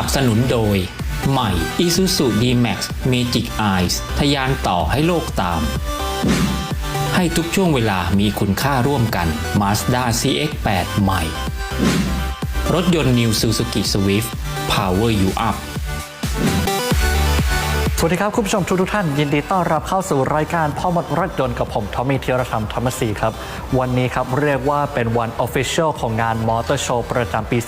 สนับสนุนโดย ใหม่ Isuzu D-Max Magic Eyes ทะยานต่อให้โลกตาม ให้ทุกช่วงเวลามีคุณค่าร่วมกัน Mazda CX-8 ใหม่ รถยนต์ New Suzuki Swift Power You Up สวัสดีครับคุณผู้ชมทุกทุกท่านยินดีต้อนรับเข้าสู่รายการพ่อมดรถยนกับผมทอมมี่เทียรธรรมธรรมศรีครับ วันนี้ครับเรียกว่าเป็นวัน Official ของงานมอเตอร์โชว์ประจำปี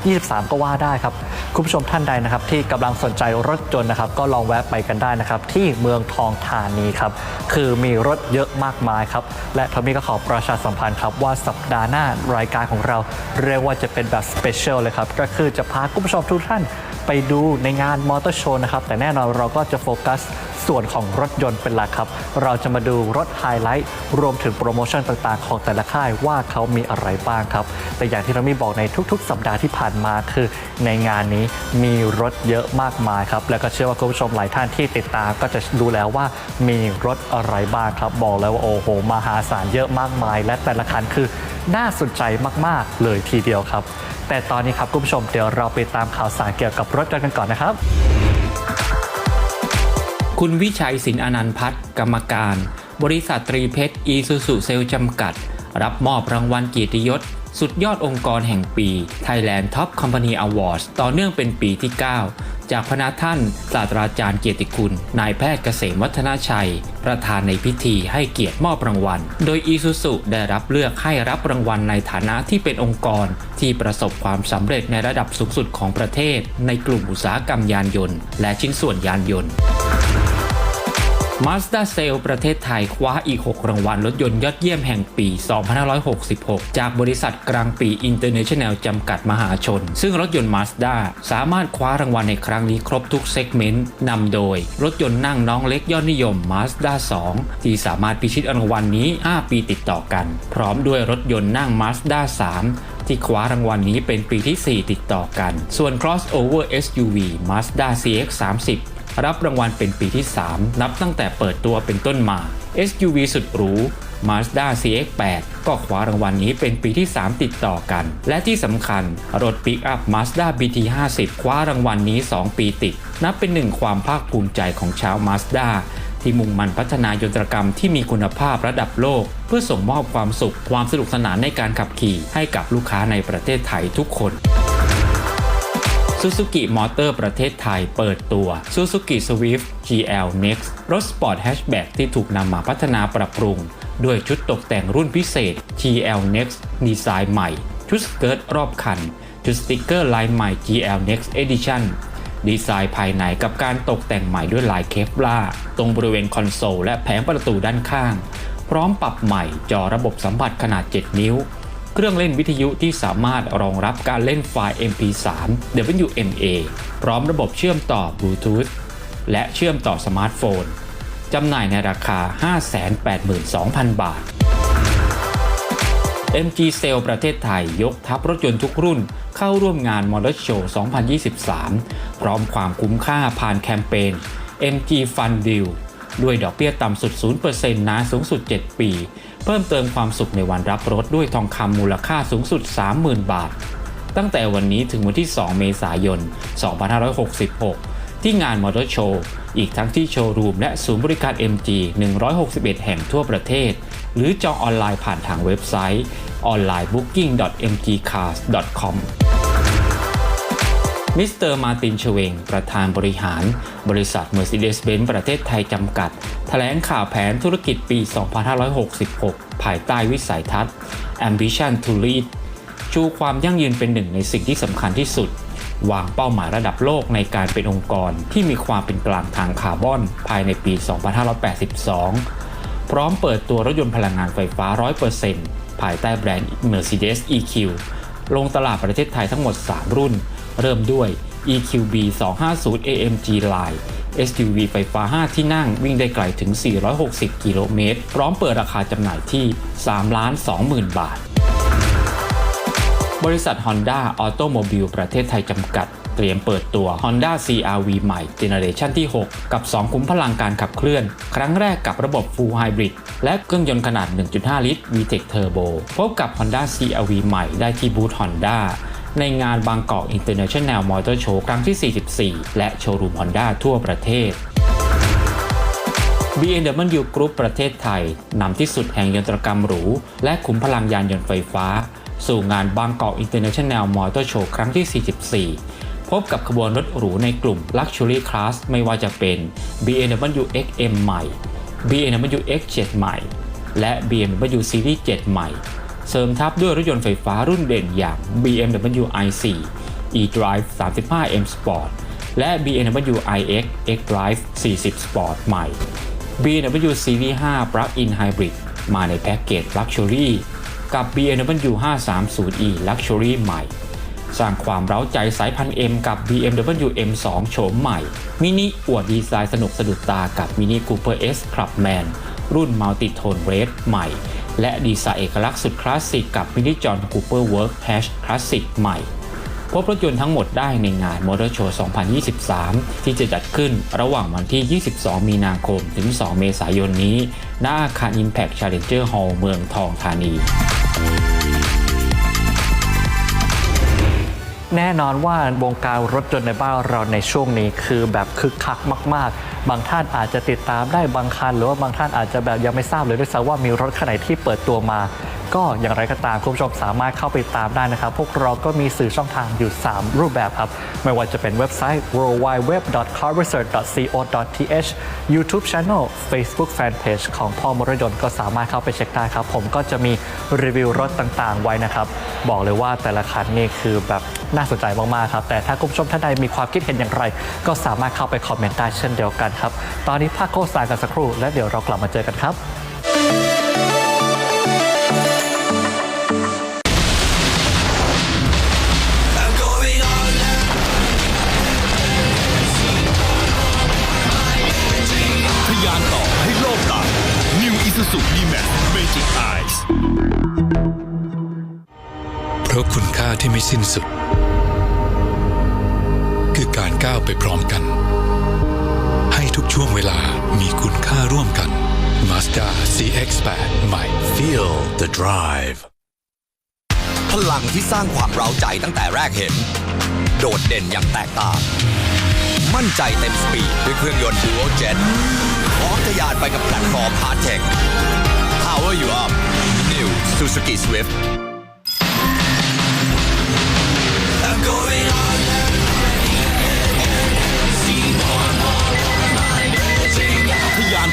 2023 ก็ว่าได้ครับคุณผู้ชมท่านใดนะครับ ที่กำลังสนใจรถยนต์นะครับ ก็ลองแวะไปกันได้นะครับ ที่เมืองทองธานีครับ คือมีรถเยอะมากมายครับ และทอมมี่ก็ขอประชาสัมพันธ์ครับว่าสัปดาห์หน้ารายการของเรา เรียกว่าจะเป็นแบบสเปเชียลเลยครับก็คือจะพาคุณผู้ชมทุกท่านไปดูในงานมอเตอร์โชว์นะครับแต่แน่นอนเราก็จะโฟกัส ส่วนของรถยนต์เป็นหลักครับ เราจะมาดูรถไฮไลท์รวมถึงโปรโมชั่นต่างๆ ของแต่ละค่ายว่าเขามีอะไรบ้างครับ แต่อย่างที่เรามีบอกในทุกๆ สัปดาห์ที่ผ่านมาคือ ในงานนี้มีรถเยอะมากมายครับ แล้วก็เชื่อว่าคุณผู้ชมหลายท่านที่ติดตามก็จะรู้แล้วว่ามีรถอะไรบ้างครับบอกแล้วว่าโอ้โหมหาศาลเยอะมากมาย และแต่ละคันคือน่าสนใจมากๆ เลยทีเดียวครับ แต่ตอนนี้ครับคุณผู้ชมเดี๋ยวเราไปตามข่าวสารเกี่ยวกับรถยนต์กันก่อนนะครับ คุณวิชัยสินอนันพัฒน์กรรมการ บริษัทตรีเพชรอีซูซูเซลจำกัด รับมอบรางวัลเกียรติยศ สุดยอดองค์กรแห่งปี Thailand Top Company Awards ต่อเนื่องเป็นปีที่ 9 จากพระท่านศาสตราจารย์เกียรติคุณ นายแพทย์เกษมวัฒนาชัย ประธานในพิธีให้เกียรติมอบรางวัล โดยอีซูซูได้รับเลือกให้รับรางวัลในฐานะที่เป็นองค์กร ที่ประสบความสำเร็จในระดับสูงสุดของประเทศ ในกลุ่มอุตสาหกรรมยานยนต์ และชิ้นส่วนยานยนต์ Mazda s a l e ประเทศไทยคว้าอีก 6 รางวัลรถยนต์ยอดเยี่ยมแห่งปี 2566 จากบริษัทกลางปี International จำกัดมหาชน ซึ่งรถยนต์ Mazda สามารถคว้ารางวัลในครั้งนี้ครบทุกเซกเมนต์นำโดย รถยนต์นั่งน้องเล็กยอดนิยม Mazda 2 ที่สามารถพิชิตรางวัลนี้ 5 ปีติดต่อกัน พร้อมด้วยรถยนต์นั่ง Mazda 3ที่คว้ารางวัลนี้เป็นปีที่ 4 ติดต่อกัน ส่วน crossover SUV Mazda CX-30 รับรางวัลเป็นปีที่ 3 นับตั้งแต่เปิดตัวเป็นต้นมา SUV สุดหรู Mazda CX-8 ก็คว้ารางวัลนี้เป็นปีที่ 3 ติดต่อกัน และที่สำคัญ รถปิกอัพ Mazda BT50 คว้ารางวัลนี้ 2 ปีติด นับเป็นหนึ่งความภาคภูมิใจของชาว Mazda ที่มุ่งมั่นพัฒนายนตรกรรมที่มีคุณภาพระดับโลก เพื่อส่งมอบความสุข ความสนุกสนานในการขับขี่ให้กับลูกค้าในประเทศไทยทุกคน ซูซูกิมอเตอร์ประเทศไทยเปิดตัว Suzuki Swift GL Next รถสปอร์ตแฮชแบ็กที่ถูกนำมาพัฒนาปรับปรุง ด้วยชุดตกแต่งรุ่นพิเศษ GL Next ดีไซน์ใหม่ ชุดสเกิร์ตรอบคัน ชุดสติกเกอร์ลายใหม่ GL Next Edition ดีไซน์ภายในกับการตกแต่งใหม่ด้วยลายเคฟลาตรงบริเวณคอนโซลและแผงประตูด้านข้าง พร้อมปรับใหม่จอระบบสัมผัสขนาด 7 นิ้ว เครื่องเล่นวิทยุที่สามารถรองรับการเล่นไฟล์ MP3 WMA พร้อมระบบเชื่อมต่อบลูทูธและเชื่อมต่อสมาร์ทโฟน จำหน่ายในราคา 582,000 บาท MG s a l e ประเทศไทยยกทัพรถยนต์ทุกรุ่นเข้าร่วมงาน m o t o r Show 2023 พร้อมความคุ้มค่าผ่านแคมเปญ MG Fun Deal ด้วยดอกเบี้ยต่ำสุด 0%นานสูงสุด 7 ปี เพิ่มเติมความสุขในวันรับรถด้วยทองคำมูลค่าสูงสุด 30,000 บาท ตั้งแต่วันนี้ถึงวันที่ 2 เมษายน 2566 ที่งานมอเตอร์โชว์อีกทั้งที่โชว์รูมและศูนย์บริการ MG 161 แห่งทั่วประเทศ หรือจองออนไลน์ผ่านทางเว็บไซต์ onlinebooking.mgcars.com มิสเตอร์มาตินเชเวง ประธานบริหาร บริษัท Mercedes-Benz ประเทศไทยจำกัด แถลงข่าวแผนธุรกิจปี 2566 ภายใต้วิสัยทัศน์ Ambition to Lead ชูความยั่งยืนเป็นหนึ่งในสิ่งที่สำคัญที่สุด วางเป้าหมายระดับโลกในการเป็นองค์กรที่มีความเป็นกลางทางคาร์บอน ภายในปี 2582 พร้อมเปิดตัวรถยนต์พลังงานไฟฟ้า 100%ภายใต้แบรนด์ Mercedes EQ ลงตลาดประเทศไทยทั้งหมด 3 รุ่น เริ่มด้วย EQB 250 AMG Line SUV ไฟฟ้า 5 ที่นั่งวิ่งได้ไกลถึง 460 กิโลเมตร พร้อมเปิดราคาจำหน่ายที่3 20,000 บาท บริษัท Honda Automobile ประเทศไทยจำกัด เตรียมเปิดตัว Honda CRV ใหม่ เจเนเรชันที่ 6 กับ 2 คุ้มพลังการขับเคลื่อน ครั้งแรกกับระบบ Full Hybrid และเครื่องยนต์ขนาด 1.5 ลิตร VTEC Turbo พบกับ Honda CRV ใหม่ได้ที่บูธ Honda ในงานบางกอก International Motor Show ครั้งที่ 44 และโชว์รูม Honda ทั่วประเทศ BMW Group ประเทศไทยนำที่สุดแห่งยนตรกรรมหรู และขุมพลังยานยนต์ไฟฟ้า สู่งานบางกอก International Motor Show ครั้งที่ 44พบกับขบวนรถหรูในกลุ่ม Luxury Class ไม่ว่าจะเป็น BMW XM ใหม่ BMW X7 ใหม่ และ BMW Series 7 ใหม่ เสริมทับด้วยรถยนต์ไฟฟ้ารุ่นเด่นอย่าง BMW i4 eDrive 35M Sport และ BMW iX xDrive 40 Sport ใหม่ BMW Series 5 Plug-in Hybrid มาในแพ็กเกจ Luxury กับ BMW 530e Luxury ใหม่ สร้างความเร้าใจสายพันธุ์ M กับ BMW M2 โฉมใหม่ มินิอวดดีไซน์สนุกสะดุดตากับ Mini Cooper S Clubman รุ่น Multi Tone Red ใหม่ และดีไซน์เอกลักษณ์สุดคลาสสิกกับ Mini John Cooper Work Hatch Classic ใหม่ พบรถยนต์ทั้งหมดได้ในงาน Motor Show 2023 ที่จะจัดขึ้นระหว่างวันที่ 22 มีนาคม ถึง 2 เมษายนนี้ณอาคาร Impact Challenger Hall เมืองทองธานีแน่นอนว่าวงการรถยนต์ในบ้านเราในช่วงนี้คือแบบคึกคักมาก ๆ บางท่านอาจจะติดตามได้บางคัน หรือว่าบางท่านอาจจะแบบยังไม่ทราบเลยด้วยซ้ำว่ามีรถคันไหนที่เปิดตัวมา ก็อย่างไรก็ตามคุณผู้ชมสามารถเข้าไปตามได้นะครับ พวกเราก็มีสื่อช่องทางอยู่ 3 รูปแบบครับ ไม่ว่าจะเป็นเว็บไซต์ worldwideweb.carresearch.co.th YouTube Channel Facebook Fanpage ของพ่อมรยนต์ก็สามารถเข้าไปเช็คได้ครับ ผมก็จะมีรีวิวรถต่างๆ ไว้นะครับ บอกเลยว่าแต่ละคันนี่คือแบบน่าสนใจมากๆครับแต่ถ้าคุณผู้ชมท่านใดมีความคิดเห็นอย่างไร ก็สามารถเข้าไปคอมเมนต์ได้เช่นเดียวกันครับ ตอนนี้พักโฆษณากันสักครู่ และเดี๋ยวเรากลับมาเจอกันครับทะยานต่อให้โลกตา New Isuzu D-Max Magic Eyes เพราะคุณค่าที่ไม่สิ้นสุด คือการก้าวไปพร้อมกันให้ทุก ช่วงเวลามีคุณค่าร่วมกัน Mazda CX-8 ใหม่ Feel the drive พลังที่สร้างความเร้าใจตั้งแต่แรกเห็น โดดเด่นอย่างแตกต่าง มั่นใจเต็มสปีดด้วยเครื่องยนต์ Dual Jet พร้อมทะยานไปกับแพลตฟอร์ม Hard Tech Power you up New Suzuki Swift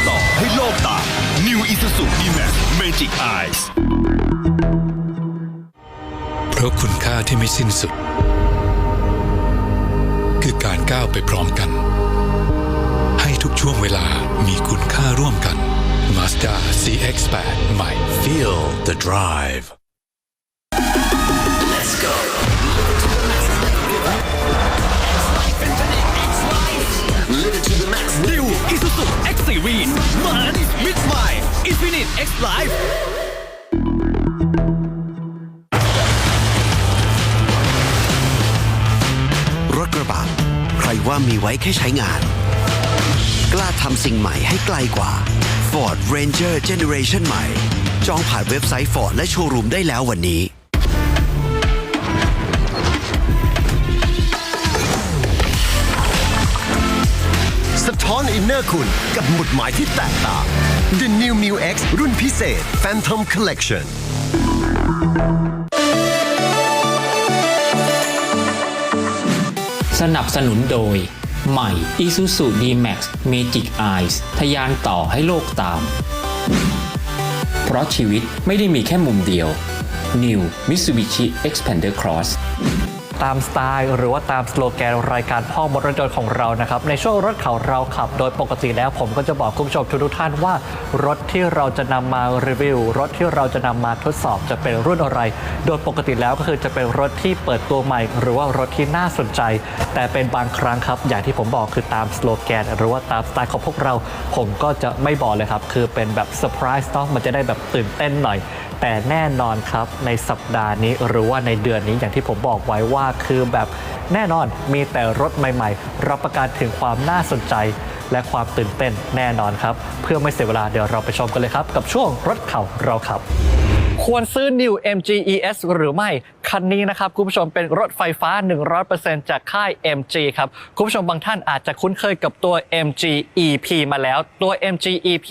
ต่อให้โลกตา New Isuzu D-Max Magic Eyes เพราะคุณค่าที่ไม่สิ้นสุด คือการก้าวไปพร้อมกัน ให้ทุกช่วงเวลามีคุณค่าร่วมกัน Mazda CX-8 ใหม่ Feel the drive สุ X Series มัน Mid My Infinite X Life รถกระบะใครว่ามีไว้แค่ใช้งาน กล้าทำสิ่งใหม่ให้ไกลกว่า Ford Ranger Generation ใหม่ จองผ่านเว็บไซต์ Ford และโชว์รูมได้แล้ววันนี้ อนอินเนอร์คุณกับหมุดหมายที่แตกต่าง The New Mu X รุ่นพิเศษ Phantom Collection สนับสนุนโดย ใหม่ Isuzu D-Max Magic Eyes ทะยานต่อให้โลกตาม เพราะชีวิตไม่ได้มีแค่มุมเดียว New Mitsubishi Xpander Cross ตามสไตล์หรือว่าตามสโลแกนรายการพ่อมดรถยนต์ของเรานะครับ ในช่วงรถเขาเราขับ โดยปกติแล้วผมก็จะบอกคุณผู้ชมทุกท่านว่า รถที่เราจะนำมารีวิว รถที่เราจะนำมาทดสอบจะเป็นรุ่นอะไร โดยปกติแล้วก็คือจะเป็นรถที่เปิดตัวใหม่ หรือว่ารถที่น่าสนใจ แต่เป็นบางครั้งครับ อย่างที่ผมบอกคือตามสโลแกนหรือว่าตามสไตล์ของพวกเรา ผมก็จะไม่บอกเลยครับ คือเป็นแบบเซอร์ไพรส์เนาะมันจะได้แบบตื่นเต้นหน่อย แต่แน่นอนครับในสัปดาห์นี้หรือว่าในเดือนนี้อย่างที่ผมบอกไว้ว่าคือแบบแน่นอนมีแต่รถใหม่ๆ รับประกันถึงความน่าสนใจ และความตื่นเต้นแน่นอนครับ เพื่อไม่เสียเวลาเดี๋ยวเราไปชมกันเลยครับ กับช่วงรถเข่าเราขับ ควรซื้อ New MG ES หรือไม่ คันนี้นะครับ คุณผู้ชมเป็นรถไฟฟ้า 100%จากค่าย MG ครับ คุณผู้ชมบางท่านอาจจะคุ้นเคยกับตัว MG EP มาแล้ว ตัว MG EP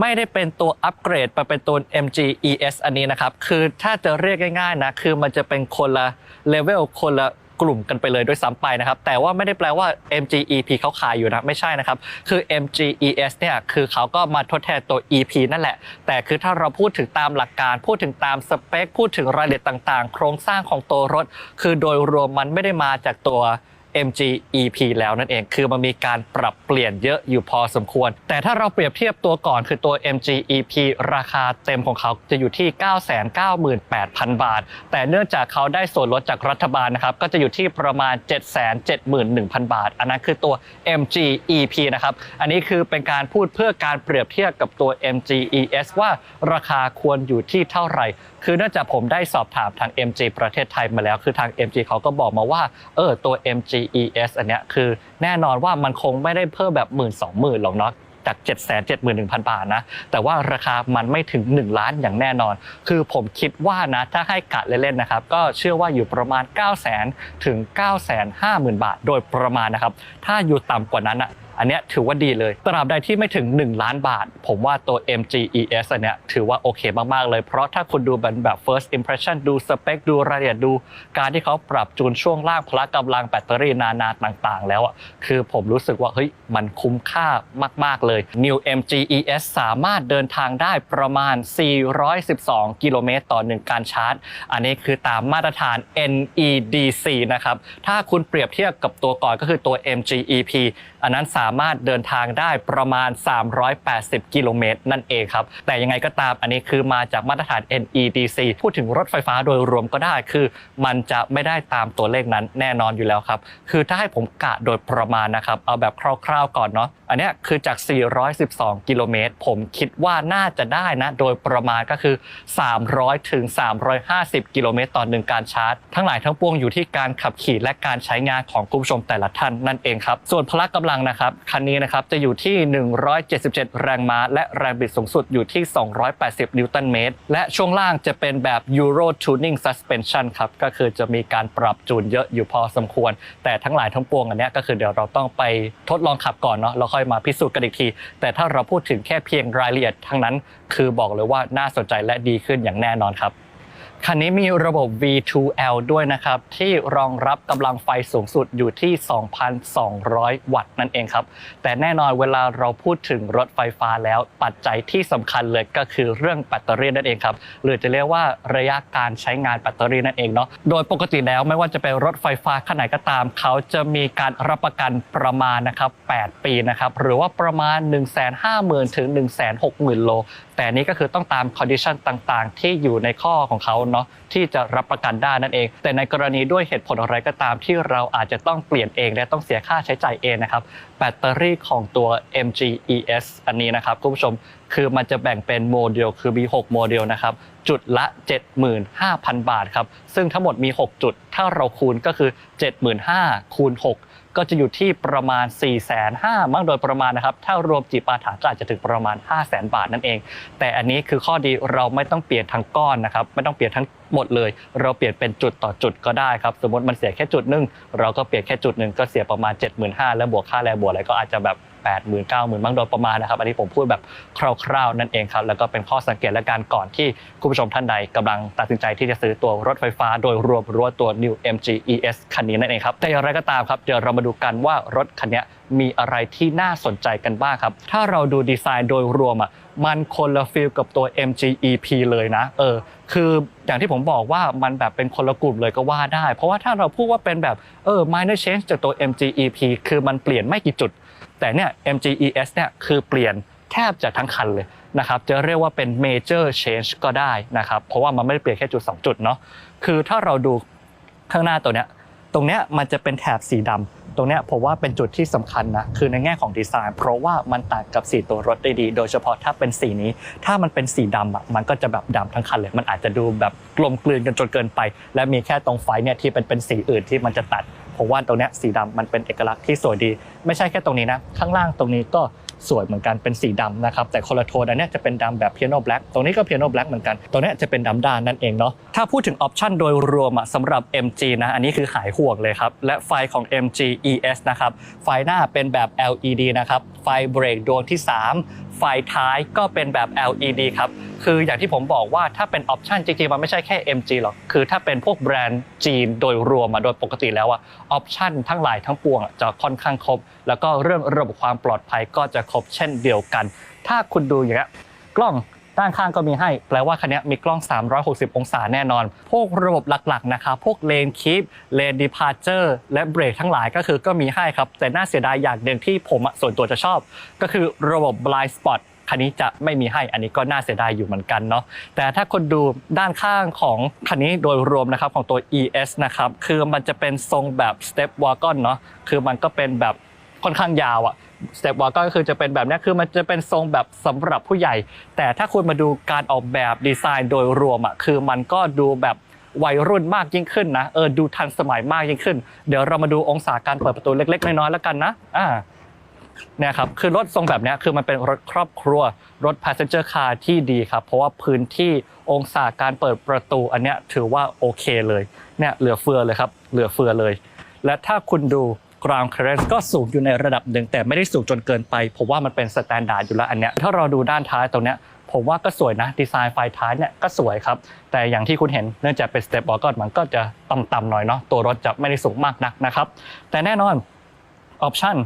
ไม่ได้เป็นตัวอัปเกรดไปเป็นตัว MG ES อันนี้นะครับ คือถ้าจะเรียกง่ายๆนะ คือมันจะเป็นคนละเลเวลคนละ กลุ่มกันไปเลยด้วยซ้ำไปนะครับ แต่ว่าไม่ได้แปลว่า MG EP เขาขายอยู่นะ ไม่ใช่นะครับ คือ MG ES เนี่ย คือเขาก็มาทดแทนตัว EP นั่นแหละ แต่คือถ้าเราพูดถึงตามหลักการ พูดถึงตามสเปค พูดถึงรายละเอียดต่างๆ โครงสร้างของตัวรถ คือโดยรวมมันไม่ได้มาจากตัว MG EP แล้วนั่นเอง คือมันมีการปรับเปลี่ยนเยอะอยู่พอสมควร แต่ถ้าเราเปรียบเทียบตัวก่อนคือตัว MG EP ราคาเต็มของเขาจะอยู่ที่ 998,000 บาท แต่เนื่องจากเขาได้ส่วนลดจากรัฐบาลนะครับ ก็จะอยู่ที่ประมาณ 771,000 บาท อันนั้นคือตัว MG EP นะครับ อันนี้คือเป็นการพูดเพื่อการเปรียบเทียบกับตัว MG ES ว่าราคาควรอยู่ที่เท่าไหร่ คือเนื่องจากผมได้สอบถามทาง MG ประเทศไทยมาแล้ว คือทาง MG เขาก็บอกมาว่าเออตัว MG ES อันเนี้ยคือแน่นอนว่ามันคงไม่ได้เพิ่มแบบหมื่นสองหมื่นหรอกเนาะจาก 7 7 1 0 0 0 บาทนะ แต่ว่าราคามันไม่ถึง 1 ล้านอย่างแน่นอน คือผมคิดว่านะ ถ้าให้กะเล่นๆนะครับ ก็เชื่อว่าอยู่ประมาณ 9 0 0 0 0 0 ถึง 9 5 0 0 0 0 บาท โดยประมาณนะครับ ถ้าอยู่ต่ำกว่านั้นอะ อันนี้ถือว่าดีเลยตราบใดที่ไม่ถึง 1 ล้านบาท ผมว่าตัว MG ES อันเนี้ยถือว่าโอเคมาก ๆ เลย เพราะถ้าคุณดูเป็นแบบ first impression ดูสเปค ดูรายละเอียดดู การที่เขาปรับจูนช่วงล่างพละกำลังแบตเตอรี่นานาต่างๆ แล้วอะคือผมรู้สึกว่าเฮ้ยมันคุ้มค่ามาก ๆ เลย New MG ES สามารถเดินทางได้ประมาณ 412 กิโลเมตรต่อหนึ่งการชาร์จ อันนี้คือตามมาตรฐาน NEDC นะครับถ้าคุณเปรียบเทียบกับตัวก่อนก็คือตัว MG EP อันนั้นสามารถเดินทางได้ประมาณ 380 กิโลเมตรนั่นเองครับ แต่ยังไงก็ตามอันนี้คือมาจากมาตรฐาน NEDC พูดถึงรถไฟฟ้าโดยรวมก็ได้คือ มันจะไม่ได้ตามตัวเลขนั้นแน่นอนอยู่แล้วครับ คือถ้าให้ผมกะโดยประมาณนะครับ เอาแบบคร่าวๆก่อนเนาะอันนี้คือจาก 412 กิโลเมตร ผมคิดว่าน่าจะได้นะ โดยประมาณก็คือ 300 ถึง 350 กิโลเมตรต่อหนึ่งการชาร์จ ทั้งหลายทั้งปวงอยู่ที่การขับขี่และการใช้งานของคุณผู้ชมแต่ละท่านนั่นเองครับ ส่วนพละกำลังนะครับคันนี้นะครับจะอยู่ที่ 177 แรงม้า และแรงบิดสูงสุดอยู่ที่ 280 นิวตันเมตร และช่วงล่างจะเป็นแบบ Euro Tuning Suspension ครับก็คือจะมีการปรับจูนเยอะอยู่พอสมควร แต่ทั้งหลายทั้งปวงอันนี้ก็คือเดี๋ยวเราต้องไปทดลองขับก่อนเนาะเราค่อยมาพิสูจน์กันอีกที แต่ถ้าเราพูดถึงแค่เพียงรายละเอียดทั้งนั้น คือบอกเลยว่าน่าสนใจและดีขึ้นอย่างแน่นอนครับ คันนี้มีระบบ V2L ด้วยนะครับ ที่รองรับกำลังไฟสูงสุดอยู่ที่ 2,200 วัตต์นั่นเองครับ แต่แน่นอนเวลาเราพูดถึงรถไฟฟ้าแล้วปัจจัยที่สำคัญเลยก็คือเรื่องแบตเตอรี่นั่นเองครับ หรือจะเรียกว่าระยะการใช้งานแบตเตอรี่นั่นเองเนาะ โดยปกติแล้วไม่ว่าจะเป็นรถไฟฟ้าขนาดก็ตาม เขาจะมีการรับประกันประมาณนะครับ 8 ปีนะครับ หรือว่าประมาณ 150,000ถึง160,000 โลแต่นี้ก็คือต้องตามคอนดิชันต่างๆ ที่อยู่ในข้อของเขาเนาะที่จะรับประกันได้นั่นเอง แต่ในกรณีด้วยเหตุผลอะไรก็ตามที่เราอาจจะต้องเปลี่ยนเองและต้องเสียค่าใช้จ่ายเองนะครับแบตเตอรี่ของตัว MG ES อันนี้นะครับคุณผู้ชมคือมันจะแบ่งเป็นโมเดลคือมี6โมเดลนะครับจุดละ 75,000 บาทครับซึ่งทั้งหมดมี 6 จุด ถ้าเราคูณก็คือ 75,000คูณ6 ก็จะอยู่ที่ประมาณ 4 5 0 0 0มั้งโดยประมาณนะครับ ถ้ารวมจีปาถาก็อาจจะถึงประมาณ5 0 0 0 0 0 บาทนั่นเอง แต่อันนี้คือข้อดีเราไม่ต้องเปลี่ยนทั้งก้อนนะครับ ไม่ต้องเปลี่ยนทั้งหมดเลย เราเปลี่ยนเป็นจุดต่อจุดก็ได้ครับ สมมติมันเสียแค่จุดหนึง เราก็เปลี่ยนแค่จุดหนึ่งก็เสียประมาณ 75,000แล้วบวกค่าแรงบวกอะไรก็อาจจะแบบ 8 0 0 0 0 9 0 0 0 บ้างโดยประมาณนะครับ อันนี้ผมพูดแบบคร่าวๆนั่นเองครับ แล้วก็เป็นข้อสังเกตและการก่อนที่คุณผู้ชมท่านใดกำลังตัดสินใจที่จะซื้อตัวรถไฟฟ้า โดยรวมรือว่าตัว New MG ES คันนี้นั่นเองครับ แต่อย่างไรก็ตามครับ เดี๋ยวเรามาดูกันว่ารถคันนี้มีอะไรที่น่าสนใจกันบ้างครับ ถ้าเราดูดีไซน์โดยรวมอะมันคนละฟีลกับตัว MG EP เลยนะ เออ คืออย่างที่ผมบอกว่ามันแบบเป็นคนละกลุ่มเลยก็ว่าได้ เพราะว่าถ้าเราพูดว่าเป็นแบบเออ minor change จากตัว MG EP คือมันเปลี่ยนไม่กี่จุด แต่เนี่ย MG ES เนี่ยคือเปลี่ยนแทบจะทั้งคันเลยนะครับจะเรียกว่าเป็น major change ก็ได้นะครับเพราะว่ามันไม่ได้เปลี่ยนแค่จุด 2 จุดเนาะคือถ้าเราดูข้างหน้าตัวเนี้ยตรงเนี้ยมันจะเป็นแถบสีดำตรงเนี้ยผมว่าเป็นจุดที่สำคัญนะคือในแง่ของดีไซน์ เพราะว่ามันต่างกับสีตัวรถได้ดี โดยเฉพาะถ้าเป็นสีนี้ ถ้ามันเป็นสีดำอะมันก็จะแบบดำทั้งคันเลย มันอาจจะดูแบบกลมกลืนกันจนเกินไป และมีแค่ตรงไฟเนี่ยที่เป็นเป็นสีอื่นที่มันจะตัด ผมว่าตรงนี้สีดำมันเป็นเอกลักษณ์ที่สวยดี ไม่ใช่แค่ตรงนี้นะ ข้างล่างตรงนี้ก็สวยเหมือนกันเป็นสีดำนะครับ แต่คนละโทนอันนี้จะเป็นดำแบบเพียโนแบล็กตรงนี้ก็เพียโนแบล็กเหมือนกันตรงนี้จะเป็นดำด้านนั่นเองเนาะถ้าพูดถึงออปชันโดยรวมอะสำหรับ MG นะอันนี้คือหายห่วงเลยครับ และไฟของ MG ES นะครับไฟหน้าเป็นแบบ LED นะครับไฟเบรกดวงที่ 3 ฟท้ายก็เป็นแบบ LED ครับ คืออย่างที่ผมบอกว่าถ้าเป็นออปชันจริงๆ มันไม่ใช่แค่ MG หรอก คือถ้าเป็นพวกแบรนด์จีนโดยรวมอะโดยปกติแล้วอะออปชันทั้งหลายทั้งปวงจะค่อนข้างครบ แล้วก็เรื่องระบบความปลอดภัยก็จะครบเช่นเดียวกัน ถ้าคุณดูอย่างเงี้ยกล้อง ด้านข้างก็มีให้ แปลว่าคันนี้มีกล้อง 360 องศาแน่นอน พวกระบบหลักๆนะครับ พวกเลนคีปเลนดีพาร์เจอร์และเบรกทั้งหลายก็คือก็มีให้ครับ แต่น่าเสียดายอย่างหนึ่งที่ผมส่วนตัวจะชอบ ก็คือระบบ blind spot คันนี้จะไม่มีให้อันนี้ก็น่าเสียดายอยู่เหมือนกันเนาะแต่ถ้าคนดูด้านข้างของคันนี้โดยรวมนะครับของตัว ES นะครับคือมันจะเป็นทรงแบบ step wagon เนาะคือมันก็เป็นแบบค่อนข้างยาวอะ step wagon ก็คือจะเป็นแบบนี้คือมันจะเป็นทรงแบบสำหรับผู้ใหญ่ แต่ถ้าคุณมาดูการออกแบบดีไซน์โดยรวมอะคือมันก็ดูแบบวัยรุ่นมากยิ่งขึ้นนะเออดูทันสมัยมากยิ่งขึ้น เดี๋ยวเรามาดูองศาการเปิดประตูเล็กๆน้อยๆแล้วกันนะอ่าเนี่ยครับคือรถทรงแบบนี้คือมันเป็นรถครอบครัว รถ passenger car ที่ดีครับเพราะว่าพื้นที่องศาการเปิดประตูอันเนี้ยถือว่าโอเคเลยเนี่ยเหลือเฟือเลยครับเหลือเฟือเลย และถ้าคุณดู ground clearance ก็สูงอยู่ในระดับหนึ่งแต่ไม่ได้สูงจนเกินไปผมว่ามันเป็นสแตนดาร์ดอยู่แล้วอันเนี้ยถ้าเราดูด้านท้ายตรงเนี้ยผมว่าก็สวยนะดีไซน์ไฟท้ายเนี่ยก็สวยครับ แต่อย่างที่คุณเห็นเนื่องจากเป็น step walk มันก็จะต่ำๆหน่อยเนาะตัวรถจะไม่ได้สูงมากนักนะครับ แต่แน่นอนออปชั่น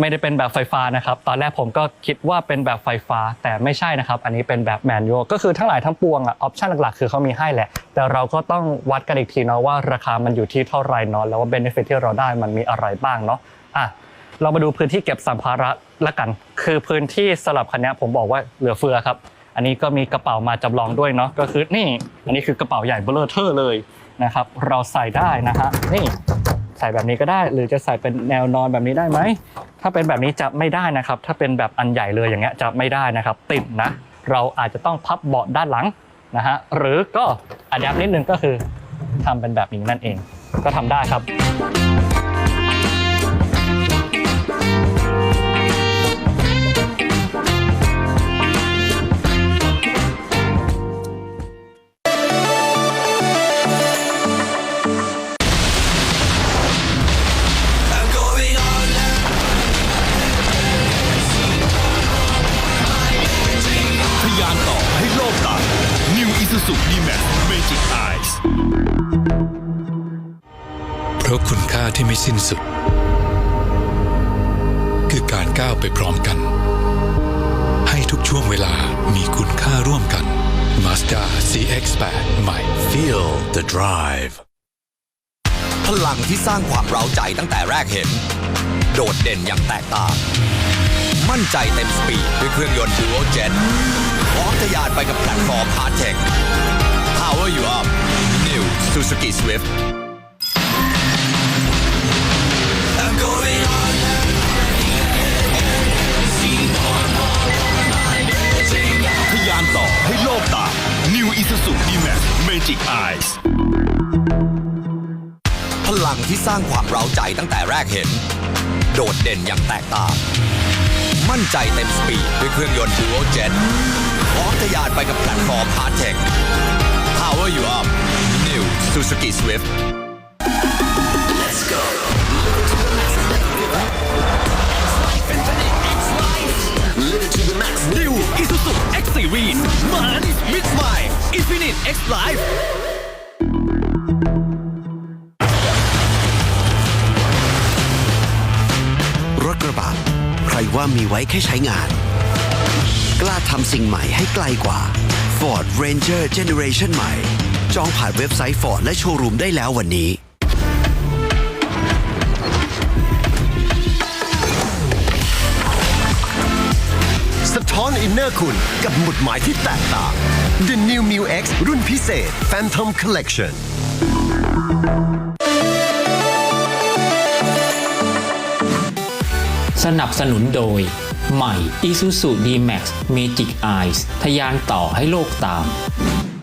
ไม่ได้เป็นแบบไฟฟ้านะครับ ตอนแรกผมก็คิดว่าเป็นแบบไฟฟ้าแต่ไม่ใช่นะครับ อันนี้เป็นแบบแมนนวลก็คือทั้งหลายทั้งปวงอะออปชันหลักๆ คือเขามีให้แหละ แต่เราก็ต้องวัดกันอีกทีเนาะว่าราคามันอยู่ที่เท่าไหร่เนาะแล้วว่าเบนฟิตที่เราได้มันมีอะไรบ้างเนาะอะเรามาดูพื้นที่เก็บสัมภาระละกัน คือพื้นที่สลับคันนี้ผมบอกว่าเหลือเฟือครับ อันนี้ก็มีกระเป๋ามาจำลองด้วยเนาะก็คือนี่ อันนี้คือกระเป๋าใหญ่เบลอเทอร์เลยนะครับ เราใส่ได้นะฮะนี่ ใส่แบบนี้ก็ได้ หรือจะใส่เป็นแนวนอนแบบนี้ได้ไหม ถ้าเป็นแบบนี้จะไม่ได้นะครับ ถ้าเป็นแบบอันใหญ่เลยอย่างเงี้ยจะไม่ได้นะครับ ติดนะ เราอาจจะต้องพับเบาะด้านหลังนะฮะ หรือก็อัดแอปนิดนึงก็คือทำเป็นแบบนี้นั่นเอง ก็ทำได้ครับ สิ้นสุด คือการก้าวไปพร้อมกัน ให้ทุกช่วงเวลามีคุณค่าร่วมกัน Mazda CX-8 ใหม่ Feel the drive พลังที่สร้างความเร้าใจตั้งแต่แรกเห็น โดดเด่นอย่างแตกต่าง มั่นใจเต็มสปีดด้วยเครื่องยนต์ Dual Jet พร้อมทะยานไปกับแพลตฟอร์ม Hard Tech Power You Up New Suzuki Swift ร้างความเร้าใจตั้งแต่แรกเห็น โดดเด่นอย่างแตกต่าง มั่นใจเต็มสปีดด้วยเครื่องยนต์ Dual Jet พร้อมทะยานไปกับแพลตฟอร์ม Hard Tech Power You Up New Suzuki Swift New Isuzu X Series มัน Mid My Infinite X Life ว่ามีไว้แค่ใช้งาน กล้าทำสิ่งใหม่ให้ไกลกว่า Ford Ranger Generation ใหม่ จองผ่านเว็บไซต์ Ford และโชว์รูมได้แล้ววันนี้ สะท้อนอินเนอร์คุณกับหมุดหมายที่แตกต่าง The New Mu X รุ่นพิเศษ Phantom Collection สนับสนุนโดย ใหม่ Isuzu D-Max Magic Eyes ทะยานต่อให้โลกตาม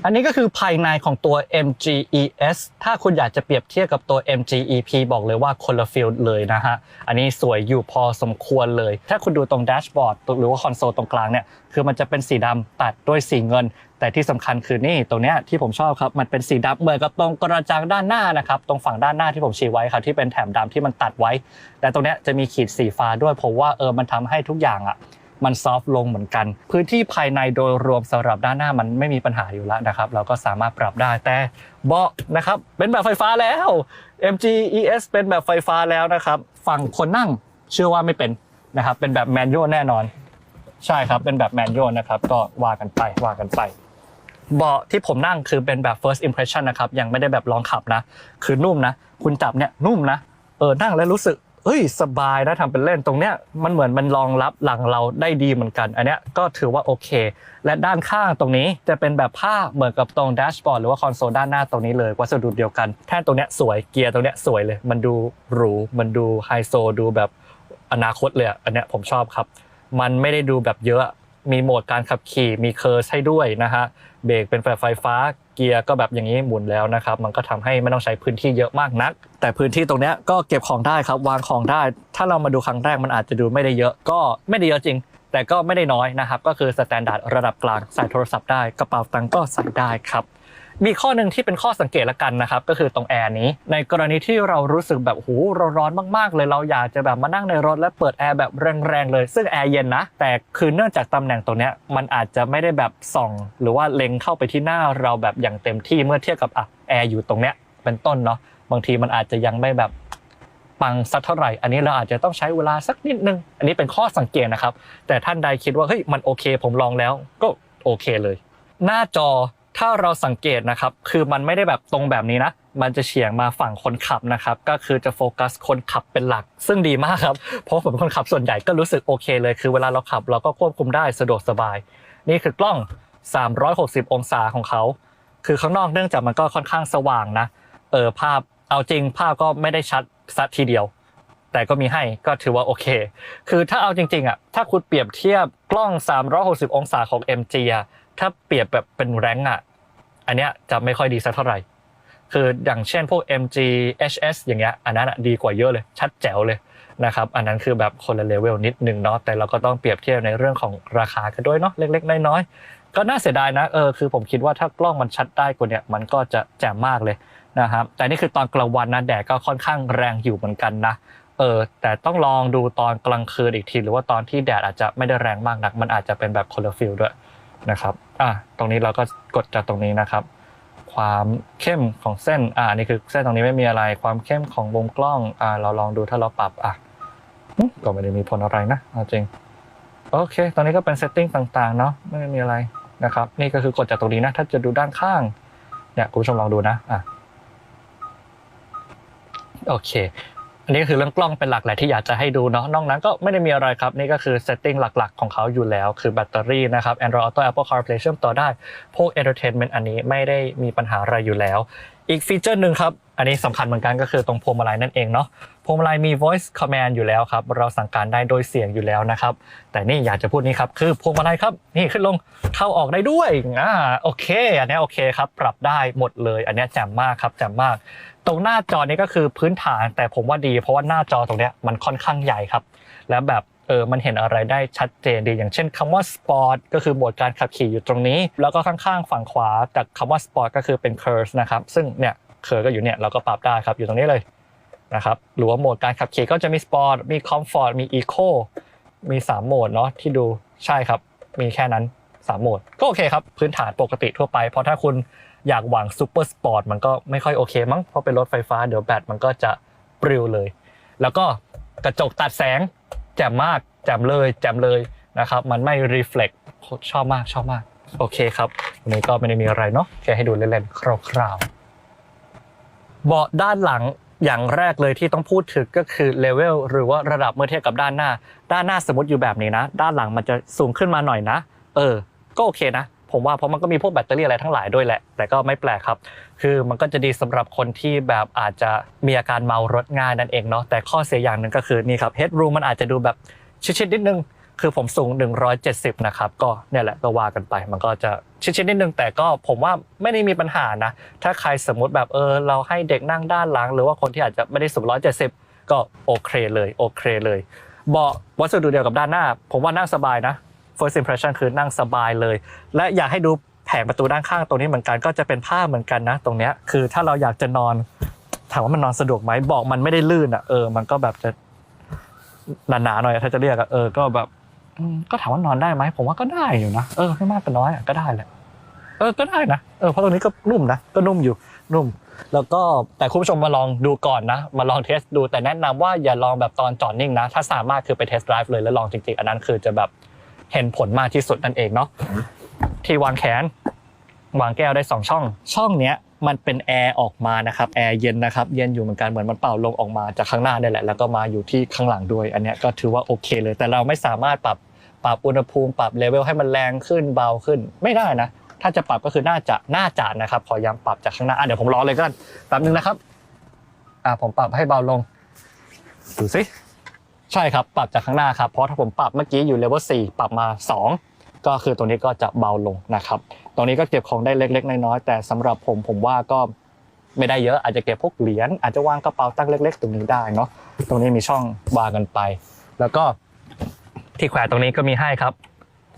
อันนี้ก็คือภายในของตัว MGES ถ้าคุณอยากจะเปรียบเทียบกับตัว MGEP บอกเลยว่าคนละฟิลเลยนะฮะ อันนี้สวยอยู่พอสมควรเลย ถ้าคุณดูตรงแดชบอร์ดหรือว่าคอนโซลตรงกลางเนี่ย คือมันจะเป็นสีดำตัดด้วยสีเงิน แต่ที่สำคัญคือนี่ตรงเนี้ยที่ผมชอบครับ มันเป็นสีดำเหมือนกับตรงกระจังด้านหน้านะครับ ตรงฝั่งด้านหน้าที่ผมชี้ไว้ครับที่เป็นแถบดำที่มันตัดไว้แต่ตรงเนี้ยจะมีขีดสีฟ้าด้วยผมว่าเออมันทำให้ทุกอย่างอะ มันซอฟต์ลงเหมือนกัน พื้นที่ภายในโดยรวมสำหรับด้านหน้ามันไม่มีปัญหาอยู่แล้วนะครับ เราก็สามารถปรับได้แต่เบาะนะครับเป็นแบบไฟฟ้าแล้ว MG ES เป็นแบบไฟฟ้าแล้วนะครับ ฝั่งคนนั่งเชื่อว่าไม่เป็นนะครับเป็นแบบแมนนวลแน่นอน ใช่ครับเป็นแบบแมนนวลนะครับก็ว่ากันไปว่ากันไปเบาะที่ผมนั่งคือเป็นแบบ first impression นะครับยังไม่ได้แบบลองขับนะ คือนุ่มนะ คุณจับเนี่ยนุ่มนะเออนั่งแล้วรู้สึก เฮ้ยสบายนะทำเป็นเล่นตรงเนี้ยมันเหมือนมันรองรับหลังเราได้ดีเหมือนกัน อันเนี้ยก็ถือว่าโอเค และด้านข้างตรงนี้จะเป็นแบบผ้าเหมือนกับตรงแดชบอร์ดหรือว่าคอนโซลด้านหน้าตรงนี้เลยวัสดุเดียวกันแท่นตรงเนี้ยสวยเกียร์ตรงเนี้ยสวยเลย มันดูหรูมันดูไฮโซดูแบบอนาคตเลยอันเนี้ยผมชอบครับ มันไม่ได้ดูแบบเยอะ มีโหมดการขับขี่มีเคอร์สให้ด้วยนะฮะเบรกเป็นแบบไฟฟ้าเกียร์ก็แบบอย่างนี้หมุนแล้วนะครับ มันก็ทำให้ไม่ต้องใช้พื้นที่เยอะมากนัก แต่พื้นที่ตรงนี้ก็เก็บของได้ครับวางของได้ ถ้าเรามาดูครั้งแรกมันอาจจะดูไม่ได้เยอะก็ไม่ได้เยอะจริง แต่ก็ไม่ได้น้อยนะครับก็คือสแตนดาร์ดระดับกลางใส่โทรศัพท์ได้กระเป๋าตังก็ใส่ได้ครับ มีข้อหนึ่งที่เป็นข้อสังเกตละกันนะครับก็คือตรงแอร์นี้ ในกรณีที่เรารู้สึกแบบโอ้โหเราร้อนมากๆ เลยเราอยากจะแบบมานั่งในรถและเปิดแอร์แบบแรงๆเลยซึ่งแอร์เย็นนะแต่คือเนื่องจากตำแหน่งตรงนี้มันอาจจะไม่ได้แบบส่อง หรือว่าเล็งเข้าไปที่หน้าเราแบบอย่างเต็มที่เมื่อเทียบกับอะแอร์อยู่ตรงเนี้ยเป็นต้นเนาะบางทีมันอาจจะยังไม่แบบปังสักเท่าไหร่ อันนี้เราอาจจะต้องใช้เวลาสักนิดนึง อันนี้เป็นข้อสังเกตนะครับ แต่ท่านใดคิดว่าเฮ้ยมันโอเค ผมลองแล้วก็โอเคเลย หน้าจอ ถ้าเราสังเกตนะครับ คือมันไม่ได้แบบตรงแบบนี้นะ มันจะเฉียงมาฝั่งคนขับนะครับ ก็คือจะโฟกัสคนขับเป็นหลัก ซึ่งดีมากครับ เพราะผมคนขับส่วนใหญ่ก็รู้สึกโอเคเลย คือเวลาเราขับเราก็ควบคุมได้สะดวกสบาย นี่คือกล้อง 360 องศาของเขา คือข้างนอกเนื่องจากมันก็ค่อนข้างสว่างนะ เออภาพ เอาจริงภาพก็ไม่ได้ชัดสัทีเดียว แต่ก็มีให้ก็ถือว่าโอเค คือถ้าเอาจริงๆอะ ถ้าคุณเปรียบเทียบกล้อง 360 องศาของ MG อะถ้าเปรียบแบบเป็นแรงอะ อันเนี้ยจะไม่ค่อยดีสักเท่าไหร่ คืออย่างเช่นพวก MG HS อย่างเงี้ยอันนั้นดีกว่าเยอะเลย ชัดแจ๋วเลยนะครับอันนั้นคือแบบคนละเลเวลนิดหนึ่งเนาะแต่เราก็ต้องเปรียบเทียบในเรื่องของราคากันด้วยเนาะเล็ก ๆ น้อยๆก็น่าเสียดายนะเออคือผมคิดว่าถ้ากล้องมันชัดได้กว่านี้มันก็จะแจ่มมากเลยนะครับแต่นี่คือตอนกลางวันนะแดดก็ค่อนข้างแรงอยู่เหมือนกันนะเออแต่ต้องลองดูตอนกลางคืนอีกที หรือว่าตอนที่แดดอาจจะไม่ได้แรงมากนัก มันอาจจะเป็นแบบคนละฟิลด้วย นะครับอะตรงนี้เราก็กดจากตรงนี้นะครับ ความเข้มของเส้นอ่านี่คือเส้นตรงนี้ไม่มีอะไร ความเข้มของมุมกล้องอ่าเราลองดูถ้าเราปรับอะก็ไม่ได้มีผลอะไรนะเอาจริงโอเค ตอนนี้ก็เป็นเซตติ้งต่างๆเนาะไม่มีอะไรนะครับ นี่ก็คือกดจากตรงนี้นะ ถ้าจะดูด้านข้างเนี่ยคุณผู้ชมลองดูนะอะโอเค อันนี้ก็คือเรื่องกล้องเป็นหลักแหละที่อยากจะให้ดูเนาะนอกนั้นก็ไม่ได้มีอะไรครับ นี่ก็คือเซตติ้งหลักๆ ของเขาอยู่แล้ว คือแบตเตอรี่นะครับ Android Auto Apple CarPlay เชื่อมต่อได้ พวก Entertainment อันนี้ไม่ได้มีปัญหาอะไรอยู่แล้ว อีกฟีเจอร์หนึ่งครับ อันนี้สำคัญเหมือนกันก็คือตรงพวงมาลัยนั่นเองเนาะ พวงมาลัยมี voice command อยู่แล้วครับ เราสั่งการได้โดยเสียงอยู่แล้วนะครับ แต่นี่อยากจะพูดนี้ครับคือพวงมาลัยครับ นี่ขึ้นลงเข้าออกได้ด้วยอ่าโอเค อันนี้โอเคครับ ปรับได้หมดเลย อันนี้แจ่มมากครับแจ่มมาก ตรงหน้าจอนี้ก็คือพื้นฐานแต่ผมว่าดี เพราะว่าหน้าจอตรงเนี้ยมันค่อนข้างใหญ่ครับ แล้วแบบ เออมันเห็นอะไรได้ชัดเจนดี อย่างเช่นคำว่า Sport ก็คือโหมดการขับขี่อยู่ตรงนี้ แล้วก็ข้างๆ ฝั่งขวาจากคำว่า Sport ก็คือเป็น Curve นะครับซึ่งเนี่ย Curve ก็อยู่เนี่ยเราก็ปรับได้ครับอยู่ตรงนี้เลยนะครับหรือว่าโหมดการขับขี่ก็จะมี Sport มี Comfort มี Eco มี 3 โหมดเนาะที่ดูใช่ครับ มีแค่นั้น 3 โหมด ก็โอเคครับ พื้นฐานปกติทั่วไป เพราะถ้าคุณอยากหวังซูเปอร์สปอร์ตมันก็ไม่ค่อยโอเคมั้งเพราะเป็นรถไฟฟ้าเดี๋ยวแบตมันก็จะปลิวเลย แล้วก็กระจกตัดแสง จ่มมากแจ่มเลยแจ่มเลยนะครับมันไม่รีเฟล็กชอบมากชอบมาก โอเคครับวันนี้ก็ไม่ได้มีอะไรเนาะแค่ให้ดูเล่นๆคร่าวๆเบาะด้านหลังอย่างแรกเลยที่ต้องพูดถึงก็คือเลเวลหรือว่าระดับเมื่อเทียบกับด้านหน้า ด้านหน้าสมมติอยู่แบบนี้นะ ด้านหลังมันจะสูงขึ้นมาหน่อยนะ เออ ก็โอเคนะ ผมว่าเพราะมันก็มีพวกแบตเตอรี่อะไรทั้งหลายด้วยแหละ แต่ก็ไม่แปลกครับ คือมันก็จะดีสำหรับคนที่แบบอาจจะมีอาการเมารถง่ายนั่นเองเนาะแต่ข้อเสียอย่างหนึ่งก็คือนี่ครับ headroom มันอาจจะดูแบบชิดๆนิดนึงคือผมสูง 170 นะครับ ก็เนี่ยแหละก็ว่ากันไป มันก็จะชิดๆนิดนึง แต่ก็ผมว่าไม่ได้มีปัญหานะ ถ้าใครสมมุติแบบเออ เราให้เด็กนั่งด้านหลัง หรือว่าคนที่อาจจะไม่ได้สูง 170 ก็โอเคเลย โอเคเลย เบาะวัสดุเดียวกับด้านหน้า ผมว่านั่งสบายนะ first impression คือนั่งสบายเลย และอยากให้ดูแผงประตูด้านข้างตรงนี้เหมือนกันก็จะเป็นผ้าเหมือนกันนะ ตรงเนี้ยคือถ้าเราอยากจะนอนถามว่ามันนอนสะดวกไหมบอกมันไม่ได้ลื่นอะเออมันก็แบบจะหนาๆหน่อยถ้าจะเรียกอะเออก็แบบก็ถามว่านอนได้ไหมผมว่าก็ได้อยู่นะเออไม่มากก็น้อยก็ได้แหละเออก็ได้นะเออเพราะตรงนี้ก็นุ่มนะก็นุ่มอยู่นุ่ม แล้วก็แต่คุณผู้ชมมาลองดูก่อนนะ มาลองเทสดูแต่แนะนำว่าอย่าลองแบบตอนจอดนิ่งนะ ถ้าสามารถคือไปเทสไดรฟ์เลยแล้วลองจริงๆ อันนั้นคือจะแบบ เห็นผลมากที่สุดนั่นเองเนาะที่วางแขน วางแก้วได้ 2 ช่อง ช่องเนี้ยมันเป็นแอร์ออกมานะครับแอร์เย็นนะครับเย็นอยู่เหมือนกันเหมือนมันเป่าลมออกมาจากข้างหน้าได้แหละแล้วก็มาอยู่ที่ข้างหลังด้วย อันเนี้ยก็ถือว่าโอเคเลย แต่เราไม่สามารถปรับปรับอุณหภูมิปรับเลเวลให้มันแรงขึ้นเบาขึ้นไม่ได้นะ ถ้าจะปรับก็คือน่าจะน่าจะนะครับขอย้ำปรับจากข้างหน้าอะเดี๋ยวผมรอเลยก็ได้แป๊บนึงนะครับอะผมปรับให้เบาลงดูสิ ใช่ครับ ปรับจากข้างหน้าครับ เพราะถ้าผมปรับเมื่อกี้อยู่เลเวล4ปรับมา 2 ก็คือตรงนี้ก็จะเบาลงนะครับ ตรงนี้ก็เก็บของได้เล็ก ๆ น้อยๆแต่สำหรับผมผมว่าก็ไม่ได้เยอะอาจจะเก็บพวกเหรียญอาจจะวางกระเป๋าตั้งเล็ก ๆ ตรงนี้ได้เนาะตรงนี้มีช่องวางกันไป แล้วก็ที่แขวนตรงนี้ก็มีให้ครับ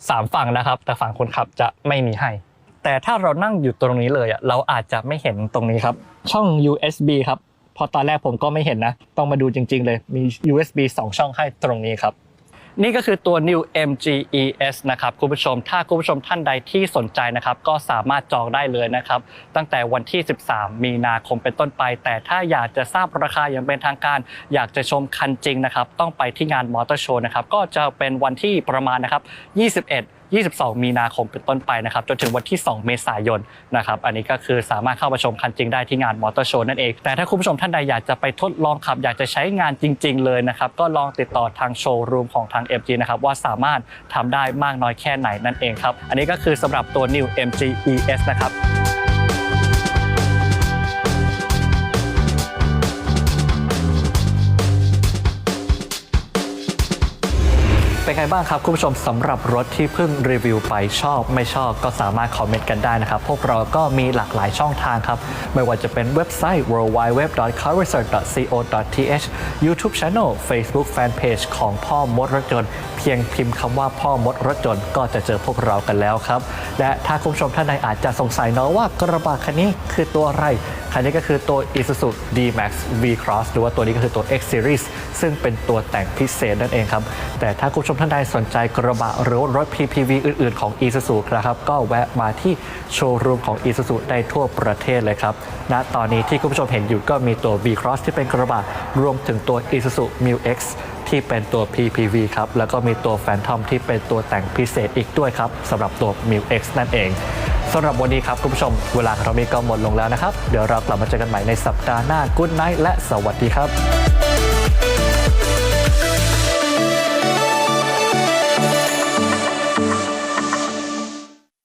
สามฝั่งนะครับ แต่ฝั่งคนขับจะไม่มีให้ แต่ถ้าเรานั่งอยู่ตรงนี้เลยอะเราอาจจะไม่เห็นตรงนี้ครับ ช่อง USB ครับ เพอตอนแรกผมก็ไม่เห็นนะ ต้องมาดูจริง ๆ เลยมี USB 2 ช่องให้ตรงนี้ครับ นี่ก็คือตัว New MGES นะครับคุณผู้ชม ถ้าคุณผู้ชมท่านใดที่สนใจนะครับ ก็สามารถจองได้เลยนะครับ ตั้งแต่วันที่ 13 มีนาคมเป็นต้นไป แต่ถ้าอยากจะทราบราคาอย่างเป็นทางการ อยากจะชมคันจริงนะครับ ต้องไปที่งานมอเตอร์โชว์นะครับ ก็จะเป็นวันที่ประมาณนะครับ 21 22 มีนาคมเป็นต้นไปนะครับจนถึงวันที่ 2 เมษายนนะครับอันนี้ก็คือสามารถเข้ามาชมคันจริงได้ที่งานมอเตอร์โชว์นั่นเอง แต่ถ้าคุณผู้ชมท่านใดอยากจะไปทดลองขับ อยากจะใช้งานจริง ๆ เลยนะครับก็ลองติดต่อทางโชว์รูมของทาง MG นะครับว่าสามารถทำได้มากน้อยแค่ไหนนั่นเองครับอันนี้ก็คือสำหรับตัว New MG ES นะครับ เป็นไงบ้างครับ คุณผู้ชมสำหรับรถที่เพิ่งรีวิวไปชอบ ไม่ชอบก็สามารถคอมเมนต์กันได้นะครับ พวกเราก็มีหลากหลายช่องทางครับ ไม่ว่าจะเป็นเว็บไซต์ worldwideweb.carresearch.co.th YouTube Channel Facebook Fanpage ของพ่อมดรถยนต์เพียงพิมพ์คำว่าพ่อมดรถยนต์ก็จะเจอพวกเรากันแล้วครับ และถ้าคุณผู้ชมท่านใดอาจจะสงสัยเนาะว่ากระบะคันนี้คือตัวอะไรคันนี้ก็คือตัว Isuzu D-Max V-Cross หรือว่าตัวนี้ก็คือตัว X Series ซึ่งเป็นตัวแต่งพิเศษนั่นเองครับแต่ถ้าคุณผู้ชมท่านใดสนใจกระบะหรือรถ PPV อื่น ๆ ของ Isuzu นะครับ ก็แวะมาที่โชว์รูมของ Isuzu ได้ทั่วประเทศเลยครับณตอนนี้ที่คุณผู้ชมเห็นอยู่ก็มีตัว V-Cross ที่เป็นกระบะรวมถึงตัว Isuzu Mu X ที่เป็นตัว PPV ครับ แล้วก็มีตัว Phantom ที่เป็นตัวแต่งพิเศษอีกด้วยครับสำหรับตัว Mu X นั่นเองสำหรับวันนี้ครับ คุณผู้ชม เวลาของเรามีก็หมดลงแล้วนะครับ เดี๋ยวเรากลับมาเจอกันใหม่ในสัปดาห์หน้า Good Night และสวัสดีครับ